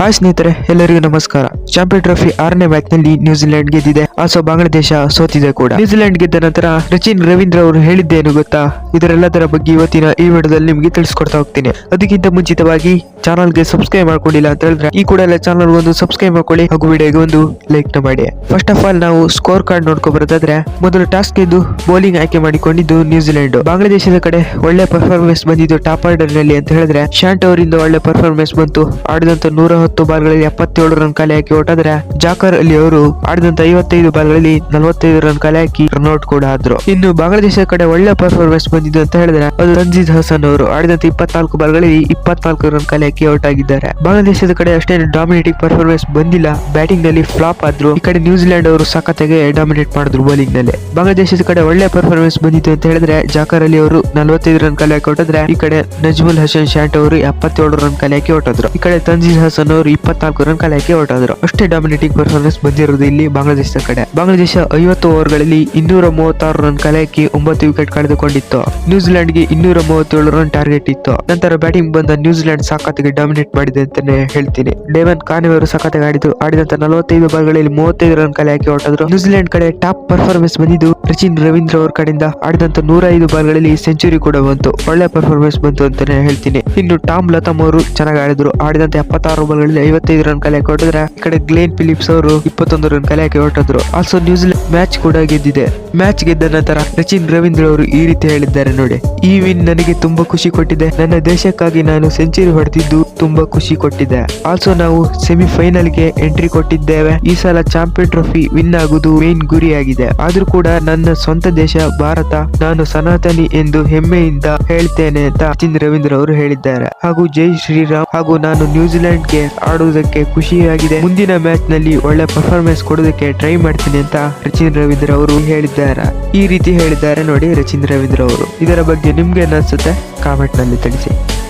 Hi ಸ್ನೇಹಿತರೆ, ಎಲ್ಲರಿಗೂ ನಮಸ್ಕಾರ. ಚಾಂಪಿಯನ್ ಟ್ರೋಫಿ ಆರನೇ ಮ್ಯಾಚ್ನಲ್ಲಿ ನ್ಯೂಜಿಲೆಂಡ್ ಗೆದ್ದಿದೆ. ಆಲ್ಸೋ ಬಾಂಗ್ಲಾದೇಶ ಸೋತಿದೆ ಕೂಡ. ನ್ಯೂಜಿಲೆಂಡ್ ಗೆದ್ದ ನಂತರ ರಚಿನ್ ರವೀಂದ್ರ ಅವರು ಹೇಳಿದ್ದೇನು ಗೊತ್ತಾ? ಇದರೆಲ್ಲದರ ಬಗ್ಗೆ ಇವತ್ತಿನ ಈ ವಿಡಿಯೋದಲ್ಲಿ ನಿಮಗೆ ತಿಳಿಸ್ಕೊಡ್ತಾ ಹೋಗ್ತೀನಿ. ಅದಕ್ಕಿಂತ ಮುಂಚಿತವಾಗಿ ಚಾನಲ್ಗೆ ಸಬ್ಸ್ಕ್ರೈಬ್ ಮಾಡ್ಕೊಂಡಿಲ್ಲ ಅಂತ ಹೇಳಿದ್ರೆ ಈ ಕೂಡಲೇ ಚಾನಲ್ ಒಂದು ಸಬ್ಸ್ಕ್ರೈಬ್ ಮಾಡ್ಕೊಳ್ಳಿ ಹಾಗೂ ವಿಡಿಯೋಗೆ ಒಂದು ಲೈಕ್ನ ಮಾಡಿ. ಫಸ್ಟ್ ಆಫ್ ಆಲ್ ನಾವು ಸ್ಕೋರ್ ಕಾರ್ಡ್ ನೋಡ್ಕೊ ಬರೋದಾದ್ರೆ ಮೊದಲು ಟಾಸ್ಕ್ ಗೆದ್ದು ಬೌಲಿಂಗ್ ಆಯ್ಕೆ ಮಾಡಿಕೊಂಡಿದ್ದು ನ್ಯೂಜಿಲೆಂಡ್ ಬಾಂಗ್ಲಾದೇಶದ ಕಡೆ ಒಳ್ಳೆ ಪರ್ಫಾರ್ಮೆನ್ಸ್ ಬಂದಿದ್ದು ಟಾಪ್ ಆರ್ಡರ್ನಲ್ಲಿ ಅಂತ ಹೇಳಿದ್ರೆ ಶಾಂಟ್ ಅವರಿಂದ ಒಳ್ಳೆ ಪರ್ಫಾರ್ಮೆನ್ಸ್ ಬಂತು. ಆಡಿದಂತ ನೂರ ಹತ್ತು ಬಾಲ್ಗಳಲ್ಲಿ ಎಪ್ಪತ್ತೇಳು ರನ್ ಕಲೆ ಹಾಕಿ ಹೊಟ್ಟಾದ್ರೆ ಜಾಕರ್ ಅಲಿ ಅವರು ಆಡಿದಂತ ಐವತ್ತೈದು ಬಾಲ್ಗಳಲ್ಲಿ ನಲವತ್ತೈದು ರನ್ ಕಲೆ ಹಾಕಿ ರನ್ಔಟ್ ಕೂಡ ಆದ್ರು. ಇನ್ನು ಬಾಂಗ್ಲಾದೇಶದ ಕಡೆ ಒಳ್ಳೆ ಪರ್ಫಾರ್ಮೆನ್ಸ್ ಬಂದಿದ್ದು ಅಂತ ಹೇಳಿದ್ರೆ ಅದು ರಂಜಿತ್ ಹಸನ್ ಅವರು ಆಡಿದಂತ ಇಪ್ಪತ್ನಾಲ್ಕು ಬಾಲ್ಗಳಲ್ಲಿ ಇಪ್ಪತ್ನಾಲ್ಕು ರನ್ ಕಲೆ ಹಾಕಿ ಔಟ್ ಆಗಿದ್ದಾರೆ. ಬಾಂಗ್ಲಾದೇಶದ ಕಡೆ ಅಷ್ಟೇ ಡಾಮಿನೇಟಿಂಗ್ ಪರ್ಫಾರ್ಮೆನ್ಸ್ ಬಂದಿಲ್ಲ. ಬ್ಯಾಟಿಂಗ್ನಲ್ಲಿ ಫ್ಲಾಪ್ ಆದ್ರು ಈ ಕಡೆ ನ್ಯೂಜಿಲೆಂಡ್ ಅವರು ಸಖತ್ತಾಗಿ ಡಾಮಿನೇಟ್ ಮಾಡಿದ್ರು ಬೌಲಿಂಗ್ನಲ್ಲಿ. ಬಾಂಗ್ಲಾದೇಶದ ಕಡೆ ಒಳ್ಳೆ ಪರ್ಫಾರ್ಮೆನ್ಸ್ ಬಂದಿತ್ತು ಅಂತ ಹೇಳಿದ್ರೆ ಜಾಕರ್ ಅಲಿ ಅವರು ನಲವತ್ತೈದು ರನ್ ಕಲೆ ಹಾಕಿ ಹೊರಟಿದ್ರೆ ಈ ಕಡೆ ನಜ್ಮುಲ್ ಹಸನ್ ಶಾಟ್ ಅವರು ಎಪ್ಪತ್ತೇಳು ರನ್ ಕಲೆ ಹಾಕಿ ಹೊಟ್ಟದ್ರು ಈ ಕಡೆ ತಂಜೀದ್ ಹಸನ್ ಅವರು ಇಪ್ಪತ್ನಾಲ್ಕು ರನ್ ಕಲೆ ಹಾಕಿ ಹೊಟ್ಟದ್ರು ಅಷ್ಟೇ ಡಾಮಿನೇಟಿಂಗ್ ಪರ್ಫಾರ್ಮೆನ್ಸ್ ಬಂದಿರೋದು ಇಲ್ಲಿ ಬಾಂಗ್ಲಾದೇಶದ ಕಡೆ. ಬಾಂಗ್ಲಾದೇಶ ಐವತ್ತು ಓವರ್ಗಳಲ್ಲಿ ಇನ್ನೂರ ಮೂವತ್ತಾರು ರನ್ ಕಲೆ ಹಾಕಿ ಒಂಬತ್ತು ವಿಕೆಟ್ ಕಳೆದುಕೊಂಡಿತ್ತು. ನ್ಯೂಜಿಲೆಂಡ್ಗೆ ಇನ್ನೂರ ಮೂವತ್ತೇಳು ರನ್ ಟಾರ್ಗೆಟ್ ಇತ್ತು. ನಂತರ ಬ್ಯಾಟಿಂಗ್ ಬಂದ ನ್ಯೂಜಿಲೆಂಡ್ ಸಖತ್ತಾಗಿ ಡಾಮಿನೇಟ್ ಮಾಡಿದೆ ಅಂತಾನೆ ಹೇಳ್ತೀನಿ. ಡೇವನ್ ಕಾನ್ವೆ ಅವರು ಸಖತ್ತಾಗಿ ಆಡಿದ್ರು. ಆಡಿದಂತ ನಲವತ್ತೈದು ಬಾಲ್ಗಳಲ್ಲಿ ಮೂವತ್ತೈದು ರನ್ ಕಲೆ ಹಾಕಿ ಹೊರಟಿದ್ರು. ನ್ಯೂಜಿಲೆಂಡ್ ಕಡೆ ಟಾಪ್ ಪರ್ಫಾರ್ಮೆನ್ಸ್ ಬಂದಿದ್ದು ಸಚಿನ್ ರವೀಂದ್ರ ಅವ್ರ ಕಡೆಯಿಂದ. ಆಡಿದಂತ ನೂರ ಐದು ಬಾಲ್ಗಳಲ್ಲಿ ಸೆಂಚುರಿ ಕೂಡ ಬಂತು. ಒಳ್ಳೆ ಪರ್ಫಾರ್ಮೆನ್ಸ್ ಬಂತು ಅಂತಾನೆ ಹೇಳ್ತೀನಿ. ಇನ್ನು ಟಾಮ್ ಲತಮ್ ಅವರು ಚೆನ್ನಾಗಿ ಆಡಿದ್ರು. ಆಡಿದಂತ ಎಪ್ಪತ್ತಾರು ಬಾಲ್ಗಳಲ್ಲಿ ಐವತ್ತೈದು ರನ್ ಕಲೆ ಹಾಕಿ ಈ ಕಡೆ ಗ್ಲೇನ್ ಫಿಲಿಪ್ಸ್ ಅವರು ಇಪ್ಪತ್ತೊಂದು ರನ್ ಕಲೆ ಹಾಕಿ ಹೊರಟಿದ್ರು. ಆಲ್ಸೋ ನ್ಯೂಜಿಲೆಂಡ್ ಮ್ಯಾಚ್ ಕೂಡ ಗೆದ್ದಿದೆ. ಮ್ಯಾಚ್ ಗೆದ್ದ ನಂತರ ಸಚಿನ್ ರವೀಂದ್ರ ಅವರು ಈ ರೀತಿ ಹೇಳಿದ್ದಾರೆ ನೋಡಿ. ಈ ವಿನ್ ನನಗೆ ತುಂಬಾ ಖುಷಿ ಕೊಟ್ಟಿದೆ. ನನ್ನ ದೇಶಕ್ಕಾಗಿ ನಾನು ಸೆಂಚುರಿ ಹೊಡೆದಿದ್ದು ತುಂಬಾ ಖುಷಿ ಕೊಟ್ಟಿದೆ. ಆಲ್ಸೋ ನಾವು ಸೆಮಿಫೈನಲ್ಗೆ ಎಂಟ್ರಿ ಕೊಟ್ಟಿದ್ದೇವೆ. ಈ ಸಲ ಚಾಂಪಿಯನ್ ಟ್ರೋಫಿ ವಿನ್ ಆಗುವುದು ಮೇನ್ ಗುರಿಯಾಗಿದೆ. ಆದ್ರೂ ಕೂಡ ನನ್ನ ಸ್ವಂತ ದೇಶ ಭಾರತ, ನಾನು ಸನಾತನಿ ಎಂದು ಹೆಮ್ಮೆಯಿಂದ ಹೇಳ್ತೇನೆ ಅಂತ ಸಚಿನ್ ರವೀಂದ್ರ ಅವರು ಹೇಳಿದ್ದಾರೆ. ಹಾಗೂ ಜೈ ಶ್ರೀರಾಮ್. ಹಾಗೂ ನಾನು ನ್ಯೂಜಿಲೆಂಡ್ಗೆ ಆಡುವುದಕ್ಕೆ ಖುಷಿಯಾಗಿದೆ. ಮುಂದಿನ ಮ್ಯಾಚ್ನಲ್ಲಿ ಒಳ್ಳೆ ಪರ್ಫಾರ್ಮೆನ್ಸ್ ಕೊಡೋದಕ್ಕೆ ಟ್ರೈ ಮಾಡ್ತೀನಿ ಅಂತ ರಚಿನ್ ರವೀಂದ್ರ ಅವರು ಹೇಳಿದ್ದಾರೆ. ಈ ರೀತಿ ಹೇಳಿದ್ದಾರೆ ನೋಡಿ ರಚಿನ್ ರವೀಂದ್ರ ಅವರು. ಇದರ ಬಗ್ಗೆ ನಿಮ್ಗೆ ಅನ್ನಿಸುತ್ತೆ ಕಾಮೆಂಟ್ನಲ್ಲಿ ತಿಳಿಸಿ.